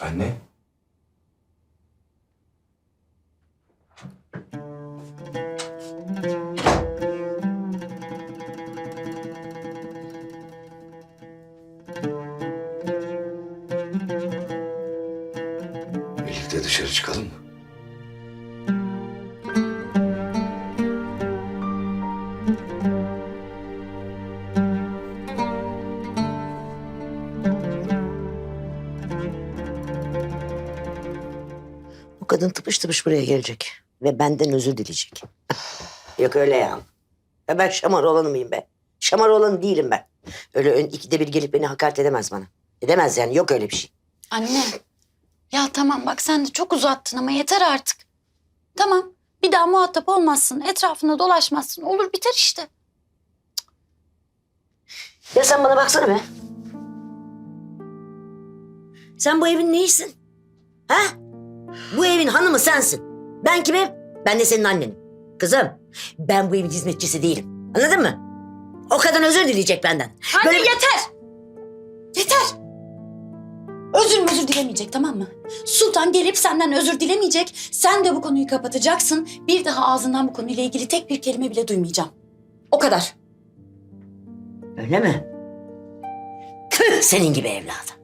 Anne. Birlikte dışarı çıkalım mı? Kadın tıpış tıpış buraya gelecek. Ve benden özür dileyecek. Yok öyle ya. ya. Ben şamar olanı mıyım be? Şamar olanı değilim ben. Öyle ön, ikide bir gelip beni hakaret edemez bana. Edemez yani yok öyle bir şey. Anne. Ya tamam bak sen de çok uzattın ama yeter artık. Tamam. Bir daha muhatap olmazsın. Etrafında dolaşmazsın. Olur biter işte. Ya sen bana baksana be. Sen bu evin neyisin? Ha? Bu evin hanımı sensin. Ben kimim? Ben de senin annenim. Kızım, ben bu evin hizmetçisi değilim. Anladın mı? O kadın özür dileyecek benden. Anne Böyle yeter. Yeter. Özür özür dilemeyecek tamam mı? Sultan gelip senden özür dilemeyecek. Sen de bu konuyu kapatacaksın. Bir daha ağzından bu konuyla ilgili tek bir kelime bile duymayacağım. O kadar. Öyle mi? Tüh senin gibi evladım.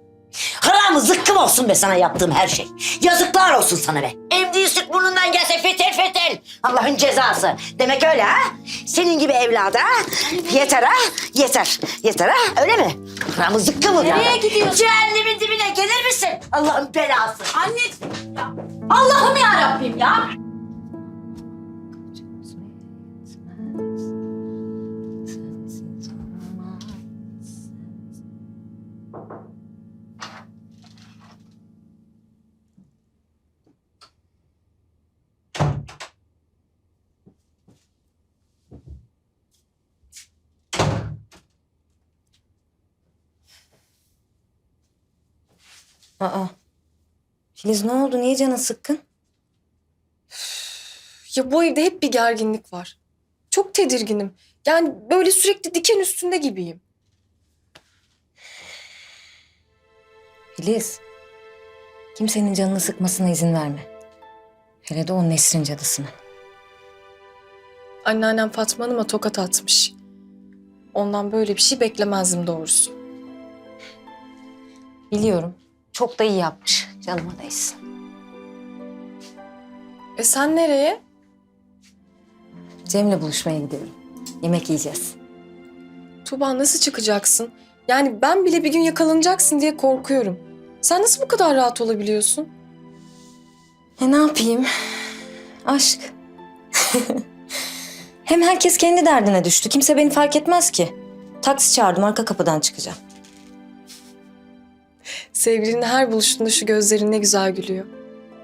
Haramı zıkkım olsun be sana yaptığım her şey. Yazıklar olsun sana be. Emdiği süt burnundan gelse fetel fetel. Allah'ın cezası. Demek öyle ha? Senin gibi evladı ha? Yeter ha? Yeter. Yeter ha? Öyle mi? Haramı zıkkım mı? Nereye gidiyorsun? Cehennemin dibine gelir misin? Allah'ın belası. Anne. Ya, Allah'ım ya Rabbim ya. Aa. Filiz ne oldu? Niye canın sıkkın? Ya bu evde hep bir gerginlik var. Çok tedirginim. Yani böyle sürekli diken üstünde gibiyim. Filiz. Kimsenin canını sıkmasına izin verme. Hele de o Nesrin cadısına. Anneannem Fatma Hanım'a tokat atmış. Ondan böyle bir şey beklemezdim doğrusu. Biliyorum. Çok da iyi yapmış. Canıma değsin. E sen nereye? Cem'le buluşmaya gidiyorum. Yemek yiyeceğiz. Tuba nasıl çıkacaksın? Yani ben bile bir gün yakalanacaksın diye korkuyorum. Sen nasıl bu kadar rahat olabiliyorsun? E ne yapayım? Aşk. Hem herkes kendi derdine düştü. Kimse beni fark etmez ki. Taksi çağırdım arka kapıdan çıkacağım. Sevgilinin her buluşunda şu gözlerin ne güzel gülüyor.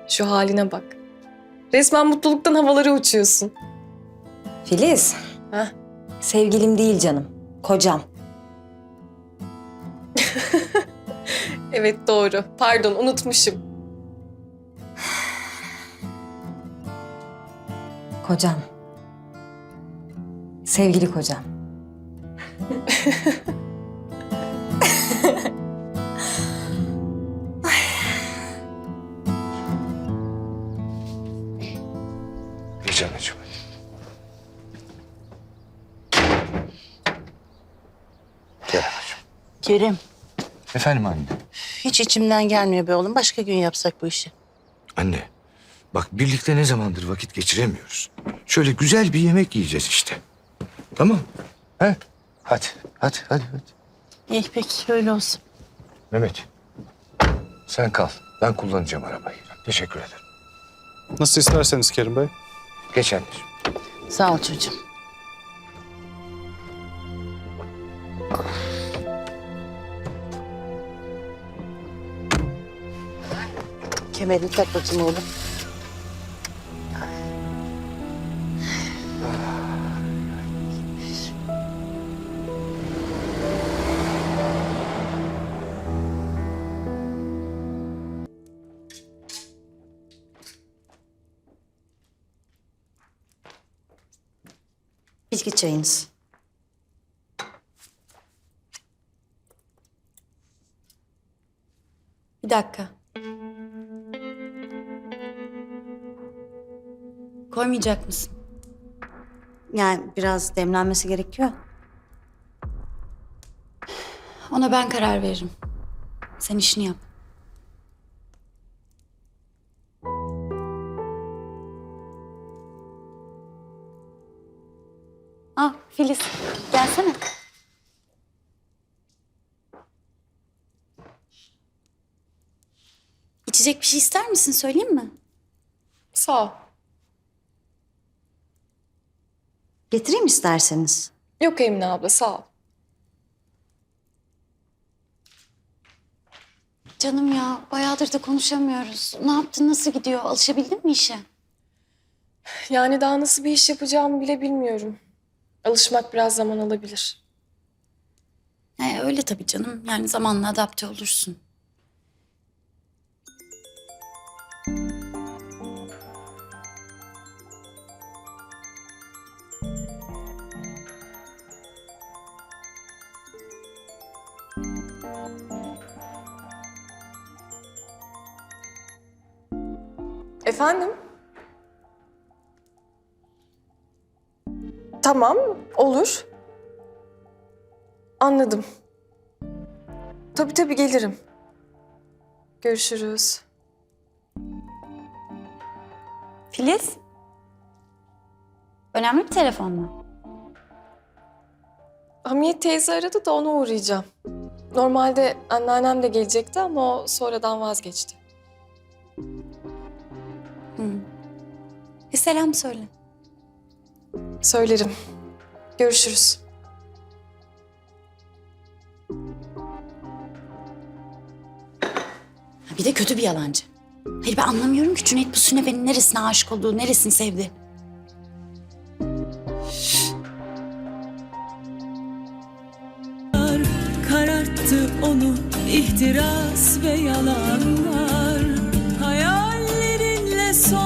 Şu haline bak. Resmen mutluluktan havalara uçuyorsun. Filiz. Heh. Sevgilim değil canım. Kocam. Evet doğru. Pardon unutmuşum. Kocam. Sevgili kocam. Geç anneciğim. Gel anneciğim. Kerim, Efendim anne. hiç içimden gelmiyor be oğlum. Başka gün yapsak bu işi. Anne. Bak birlikte ne zamandır vakit geçiremiyoruz. Şöyle güzel bir yemek yiyeceğiz işte. Tamam. He? Hadi, hadi, hadi, hadi. İyi peki, öyle olsun. Mehmet. Sen kal. Ben kullanacağım arabayı. Teşekkür ederim. Nasıl isterseniz Kerim Bey. Geç. Sağ ol çocuğum. Kemerini tak bakayım oğlum. İçki çayınız. Bir dakika. Koymayacak mısın? Yani biraz demlenmesi gerekiyor. Ona ben karar veririm. Sen işini yap. Filiz gelsene. İçecek bir şey ister misin söyleyeyim mi? Sağ ol. Getireyim isterseniz. Yok Emine abla sağ ol. Canım ya bayağıdır da konuşamıyoruz. Ne yaptın nasıl gidiyor alışabildin mi işe? Yani daha nasıl bir iş yapacağımı bile bilmiyorum. Alışmak biraz zaman alabilir. He, öyle tabii canım yani zamanla adapte olursun. Efendim? Tamam, olur. Anladım. Tabii tabii gelirim. Görüşürüz. Filiz? Önemli bir telefon mu? Hamiyet teyze aradı da ona uğrayacağım. Normalde anneannem de gelecekti ama o sonradan vazgeçti. Hı. Bir selam söyle. Söylerim. Görüşürüz. Bir de kötü bir yalancı. Hayır ben anlamıyorum ki Cüneyt bu Sünepe'nin neresine aşık olduğu, neresini sevdi. kararttı onu ihtiras ve yalanlar hayallerinle hayat.